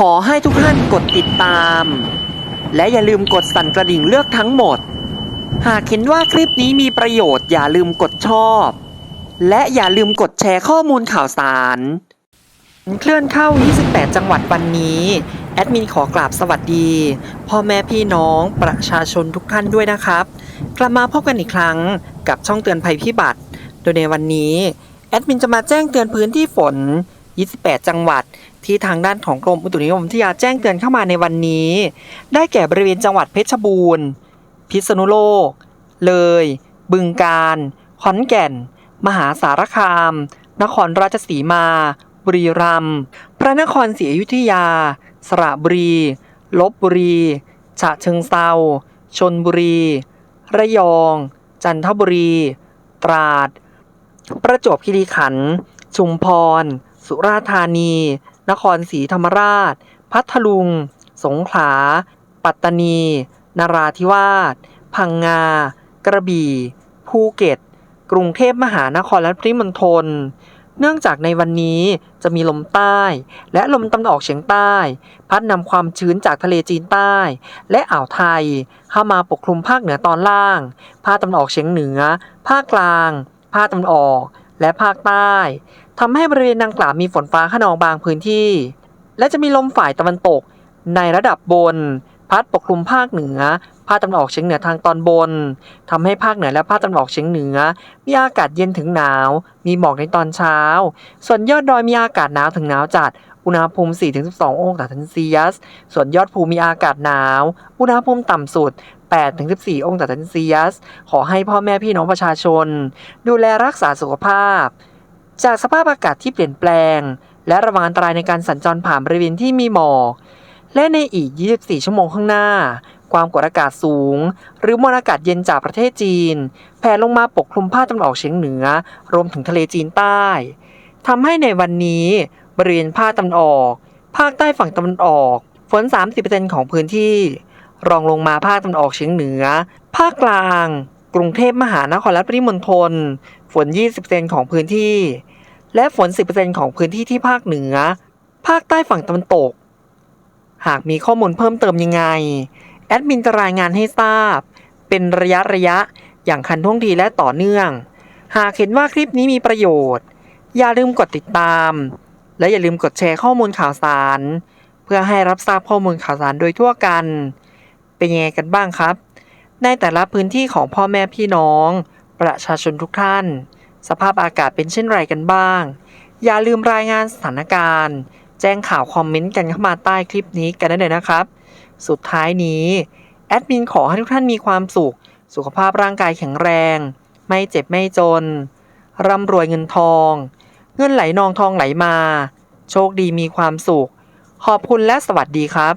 ขอให้ทุกท่านกดติดตาม และอย่าลืมกดสั่นกระดิ่งเลือกทั้งหมด หากเห็นว่าคลิปนี้มีประโยชน์อย่าลืมกดชอบ และอย่าลืมกดแชร์ข้อมูลข่าวสารเคลื่อนเข้า 28 จังหวัดวันนี้ แอดมินขอกราบสวัสดี พ่อแม่พี่น้องประชาชนทุกท่านด้วยนะครับ กลับมาพบกันอีกครั้งกับช่องเตือนภัยพิบัติ โดยในวันนี้ แอดมินจะมาแจ้งเตือนพื้นที่ฝน 28 จังหวัด ที่ทางด้านของกรมอุตุนิยมวิทยาแจ้งเตือนเข้ามาในวันนี้ ได้แก่บริเวณจังหวัดเพชรบูรณ์ พิษณุโลก เลย บึงกาฬ ขอนแก่น มหาสารคาม นครราชสีมา บุรีรัมย์ พระนครศรีอยุธยา สระบุรี ลบบุรี ฉะเชิงเซา ชนบุรี ระยอง จันทบุรี ตราด ประจวบคีรีขันธ์ ชุมพร สุราษฎร์ธานี นครศรีธรรมราช พัทลุง สงขลา ปัตตานี นราธิวาส พังงา กระบี่ ภูเก็ต กรุงเทพมหานครและปริมณฑล เนื่องจากในวันนี้จะมีลมใต้ และลมตะวันออกเฉียงใต้ พัดนำความชื้นจากทะเลจีนใต้ และอ่าวไทย เข้ามาปกคลุมภาคเหนือตอนล่าง ภาคตะวันออกเฉียงเหนือ ภาคกลาง ภาคตะวันออก และภาคใต้ ทำให้บริเวณดังกล่าวมีฝนฟ้าขนองบางพื้นที่ และจะมีลมฝ่ายตะวันตก ในระดับบน พัดปกคลุมภาคเหนือ ภาคตะวันออกเฉียงเหนือทางตอนบนทำให้ภาคเหนือและภาคตะวันออกเฉียงเหนือ มีอากาศเย็นถึงหนาว มีหมอกในตอนเช้า ส่วนยอดดอยมีอากาศหนาวถึงหนาวจัด อุณหภูมิ 4-12 องศาเซนเซียส ส่วนยอดภูมีอากาศหนาว อุณหภูมิต่ำสุด8-14 องศาเซนเซียส ขอให้พ่อแม่พี่น้องประชาชน ดูแลรักษาสุขภาพ จากสภาพอากาศที่เปลี่ยนแปลง และระวังอันตรายในการสัญจรผ่านบริเวณที่มีหมอกและในอีก 24 ชั่วโมงข้างหน้า ความกดอากาศสูง หรือมวลอากาศเย็นจากประเทศจีน แผ่ลงมาปกคลุมภาคตะวันออกเฉียงเหนือ รวมถึงทะเลจีนใต้ทำให้ในวันนี้บริเวณภาคตะวันออก ภาคใต้ฝั่งตะวันออก ฝน 30%ของพื้นที่ รองลงมาภาคตะวันออกเฉียงเหนือ ภาคกลาง กรุงเทพมหานครและปริมณฑลฝน 20%ของพื้นที่ และฝน 10%ของพื้นที่ที่ภาคเหนือ ภาคใต้ฝั่งตะวันตก หากมีข้อมูลเพิ่มเติมยังไง แอดมินจะรายงานให้ทราบ เป็นระยะระยะอย่างคันท่วงทีและต่อเนื่อง หากเห็นว่าคลิปนี้มีประโยชน์ อย่าลืมกดติดตาม และอย่าลืมกดแชร์ข้อมูลข่าวสาร เพื่อให้รับทราบข้อมูลข่าวสารโดยทั่วกัน เป็นยังไงกันบ้างครับ ในแต่ละพื้นที่ของพ่อแม่พี่น้อง ประชาชนทุกท่าน สภาพอากาศเป็นเช่นไรกันบ้าง อย่าลืมรายงานสถานการณ์ แจ้งข่าวคอมเมนต์กันเข้ามาใต้คลิปนี้กันได้เลยนะครับ สุดท้ายนี้แอดมินขอให้ทุกท่านมีความสุข สุขภาพร่างกายแข็งแรง ไม่เจ็บไม่จน ร่ำรวยเงินทอง เงินไหลนองทองไหลมา โชคดีมีความสุข ขอบคุณและสวัสดีครับ